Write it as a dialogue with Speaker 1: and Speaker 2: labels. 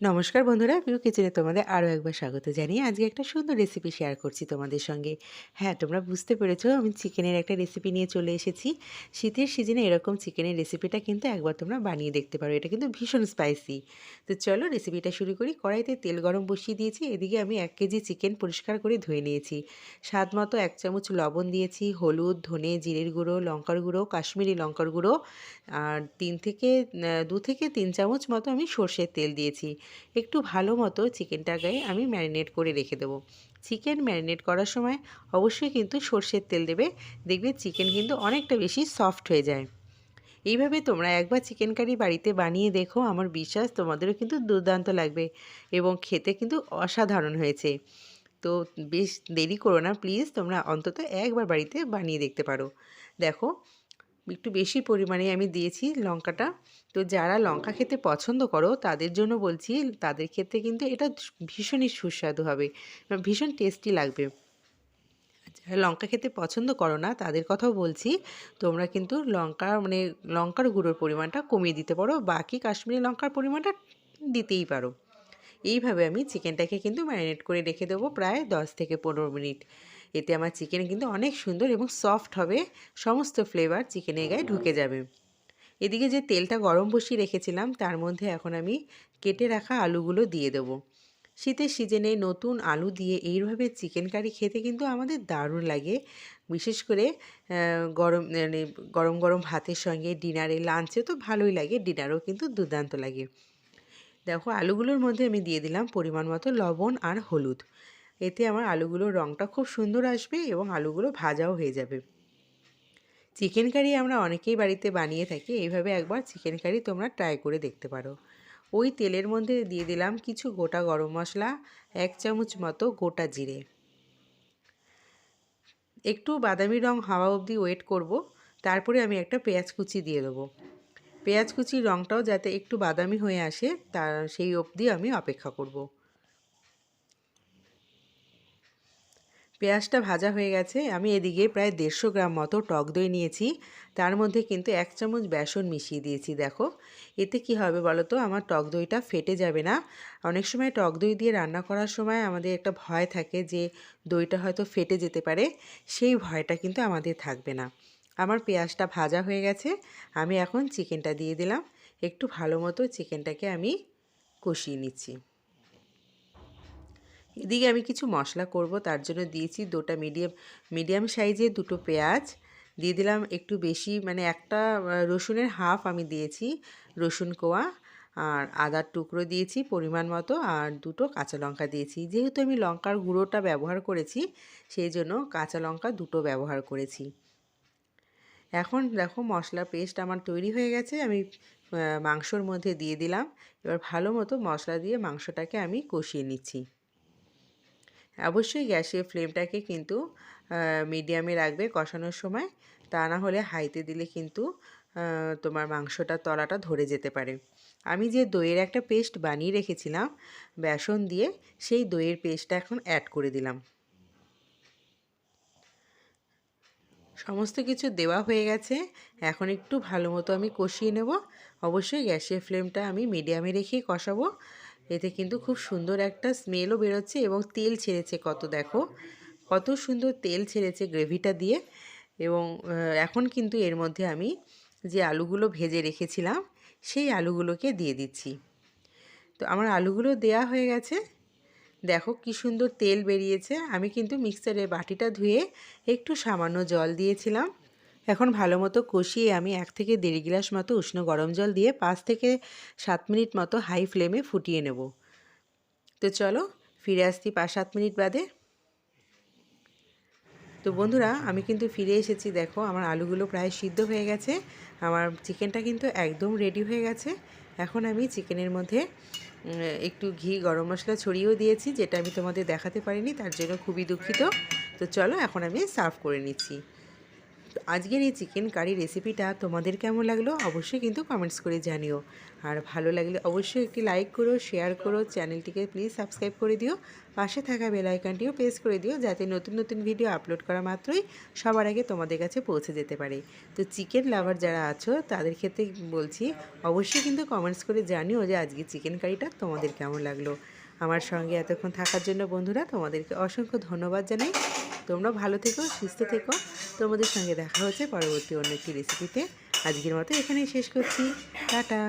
Speaker 1: নমস্কার বন্ধুরা পিউ কিচেনে তোমাদের আরও একবার স্বাগত জানিয়ে আজকে একটা সুন্দর রেসিপি শেয়ার করছি তোমাদের সঙ্গে। হ্যাঁ তোমরা বুঝতে পেরেছ আমি চিকেনের একটা রেসিপি নিয়ে চলে এসেছি। শীতের সিজনে এরকম চিকেনের রেসিপিটা কিন্তু একবার তোমরা বানিয়ে দেখতে পারো, এটা কিন্তু ভীষণ স্পাইসি তো চলো রেসিপিটা শুরু করি, কড়াইতে তেল গরম বসিয়ে দিয়েছি, এদিকে আমি এক কেজি চিকেন পরিষ্কার করে ধুয়ে নিয়েছি। স্বাদ মতো এক চামচ লবণ দিয়েছি, হলুদ, ধনে, জিরের গুঁড়ো, লঙ্কার গুঁড়ো, কাশ্মীরি লঙ্কার গুঁড়ো, আর তিন থেকে দু থেকে তিন চামচ মতো আমি সর্ষের তেল দিয়েছি। একটু ভালো মতো চিকেনটাকে আমি ম্যারিনেট করে রেখে দেবো। চিকেন ম্যারিনেট করার সময় অবশ্যই কিন্তু সর্ষের তেল দেবে। দেখবে চিকেন কিন্তু অনেকটা বেশি সফট হয়ে যায়। এইভাবে তোমরা একবার চিকেন কারি বাড়িতে বানিয়ে দেখো, আমার বিশ্বাস তোমাদেরও কিন্তু দুর্দান্ত লাগবে এবং খেতে কিন্তু অসাধারণ হয়েছে। তো বেশ দেরি করো না, প্লিজ তোমরা অন্তত একবার বাড়িতে বানিয়ে দেখতে পারো। দেখো একটু বেশি পরিমাণে আমি দিয়েছি লঙ্কাটা। তো যারা লঙ্কা খেতে পছন্দ করো, তাদের জন্য বলছি, তাদের ক্ষেত্রে কিন্তু এটা ভীষণই সুস্বাদু হবে ভীষণ টেস্টি লাগবে। যারা লঙ্কা খেতে পছন্দ করো না, তাদের কথাও বলছি, তোমরা কিন্তু লঙ্কা মানে লঙ্কার গুঁড়োর পরিমাণটা কমিয়ে দিতে পারো, বাকি কাশ্মীরি লঙ্কার পরিমাণটা দিতেই পারো। এইভাবে আমি চিকেনটাকে কিন্তু ম্যারিনেট করে রেখে দেবো প্রায় দশ থেকে পনেরো মিনিট। এতে আমার চিকেন কিন্তু অনেক সুন্দর এবং সফট হবে। সমস্ত ফ্লেভার চিকেনের গায়ে ঢুকে যাবে। এদিকে যে তেলটা গরম বসিয়ে রেখেছিলাম, তার মধ্যে এখন আমি কেটে রাখা আলুগুলো দিয়ে দেবো। শীতের সিজনে নতুন আলু দিয়ে এইভাবে চিকেন কারি খেতে কিন্তু আমাদের দারুণ লাগে। বিশেষ করে গরম মানে গরম গরম ভাতের সঙ্গে ডিনারে, লাঞ্চে তো ভালোই লাগে, ডিনারও কিন্তু দুর্দান্ত লাগে। দেখো, আলুগুলোর মধ্যে আমি দিয়ে দিলাম পরিমাণ মতো লবণ আর হলুদ। এতে আমার আলুগুলোর রঙটা খুব সুন্দর আসবে এবং আলুগুলো ভাজাও হয়ে যাবে। চিকেন কারি আমরা অনেকেই বাড়িতে বানিয়ে থাকি, এইভাবে একবার চিকেন কারি তোমরা ট্রাই করে দেখতে পারো। ওই তেলের মধ্যে দিয়ে দিলাম কিছু গোটা গরম মশলা, এক চামচ মতো গোটা জিরে। একটু বাদামি রং হাওয়া অবধি ওয়েট করব, তারপরে আমি একটা পেঁয়াজ কুচি দিয়ে দেবো। পেঁয়াজ কুচির রঙটাও যাতে একটু বাদামি হয়ে আসে তার সেই অবধি আমি অপেক্ষা করব। পেঁয়াজটা ভাজা হয়ে গেছে, আমি এদিকে প্রায় দেড়শো গ্রাম মতো টক দই নিয়েছি। তার মধ্যে কিন্তু এক চামচ বেসন মিশিয়ে দিয়েছি, দেখো। এতে কি হবে বলো তো? আমার টক দইটা ফেটে যাবে না। অনেক সময় টক দই দিয়ে রান্না করার সময় আমাদের একটা ভয় থাকে যে দইটা হয়তো ফেটে যেতে পারে। সেই ভয়টা কিন্তু আমাদের থাকবে না। আমার পেঁয়াজটা ভাজা হয়ে গেছে, আমি এখন চিকেনটা দিয়ে দিলাম। একটু ভালো মতো চিকেনটাকে আমি কষিয়ে নিচ্ছি। এদিকে আমি কিছু মশলা করব, তার জন্য দিয়েছি দুটা মিডিয়াম মিডিয়াম সাইজের দুটো পেঁয়াজ। দিয়ে দিলাম একটু বেশি মানে একটা রসুনের হাফ আমি দিয়েছি, রসুন কোয়া, আর আদার টুকরো দিয়েছি পরিমাণ মতো, আর দুটো কাঁচা লঙ্কা দিয়েছি। যেহেতু আমি লঙ্কার গুঁড়োটা ব্যবহার করেছি, সেই জন্য কাঁচা লঙ্কা দুটো ব্যবহার করেছি। এখন দেখো মশলা পেস্ট আমার তৈরি হয়ে গেছে, আমি মাংসর মধ্যে দিয়ে দিলাম। এবার ভালো মতো মশলা দিয়ে মাংসটাকে আমি কষিয়ে নিচ্ছি। অবশ্যই গ্যাসের ফ্লেমটাকে কিন্তু মিডিয়ামে রাখবে কষানোর সময়। তা না হলে হাইতে দিলে কিন্তু তোমার মাংসটা তলাটা ধরে যেতে পারে। আমি যে দইয়ের একটা পেস্ট বানিয়ে রেখেছিলাম, বেসন দিয়ে, সেই দইয়ের পেস্টটা এখন অ্যাড করে দিলাম। সমস্ত কিছু দেওয়া হয়ে গেছে। এখন একটু ভালো মতো আমি কষিয়ে নেব। অবশ্যই গ্যাসের ফ্লেমটা আমি মিডিয়ামে রেখেই কষাবো। এতে কিন্তু খুব সুন্দর একটা স্মেলও বেরোচ্ছে এবং তেল ছেড়েছে কত দেখো। কত সুন্দর তেল ছেড়েছে গ্রেভিটা দিয়ে এবং এখন কিন্তু এর মধ্যে আমি যে আলুগুলো ভেজে রেখেছিলাম, সেই আলুগুলোকে দিয়ে দিচ্ছি। তো আমার আলুগুলো দেয়া হয়ে গেছে। দেখো কি সুন্দর তেল বেরিয়েছে। আমি কিন্তু মিক্সারের বাটিটা ধুয়ে একটু সামান্য জল দিয়েছিলাম। এখন ভালো মতো কষিয়ে আমি এক থেকে দেড় গ্লাস মতো উষ্ণ গরম জল দিয়ে পাঁচ থেকে সাত মিনিট মতো হাই ফ্লেমে ফুটিয়ে নেব। তো চলো ফিরে আসছি পাঁচ সাত মিনিট বাদে। তো বন্ধুরা, আমি কিন্তু ফিরে এসেছি, দেখো আমার আলুগুলো প্রায় সিদ্ধ হয়ে গেছে, আমার চিকেনটা কিন্তু একদম রেডি হয়ে গেছে। এখন আমি চিকেনের মধ্যে একটু ঘি, গরম মশলা ছড়িয়েও দিয়েছি, যেটা আমি তোমাদের দেখাতে পারিনি, তার জন্য খুবই দুঃখিত। তো চলো এখন আমি সার্ভ করে নিচ্ছি। আজকের এই চিকেন কারি রেসিপিটা তোমাদের কেমন লাগল অবশ্যই কিন্তু কমেন্টস করে জানিও। আর ভালো লাগলে অবশ্যই একটি লাইক করো শেয়ার করো চ্যানেলটিকে প্লিজ সাবস্ক্রাইব করে দিও। পাশে থাকা বেল আইকনটিও প্রেস করে দিও যাতে নতুন নতুন ভিডিও আপলোড করা মাত্রই সবার আগে তোমাদের কাছে পৌঁছে যেতে পারে। তো চিকেন লাভার যারা আছো, তাদের ক্ষেত্রে বলছি অবশ্যই কিন্তু কমেন্টস করে জানিও যে আজকে চিকেন কারিটা তোমাদের কেমন লাগল। আমার সঙ্গে এতক্ষণ থাকার জন্য বন্ধুরা, তোমাদেরকে অসংখ্য ধন্যবাদ জানাই। তোমরা ভালো থেকো, সুস্থ থেকো। তোমাদের সঙ্গে দেখা হচ্ছে পরবর্তী অন্য একটি রেসিপিতে আজকের মতো এখানেই শেষ করছি। টাটা।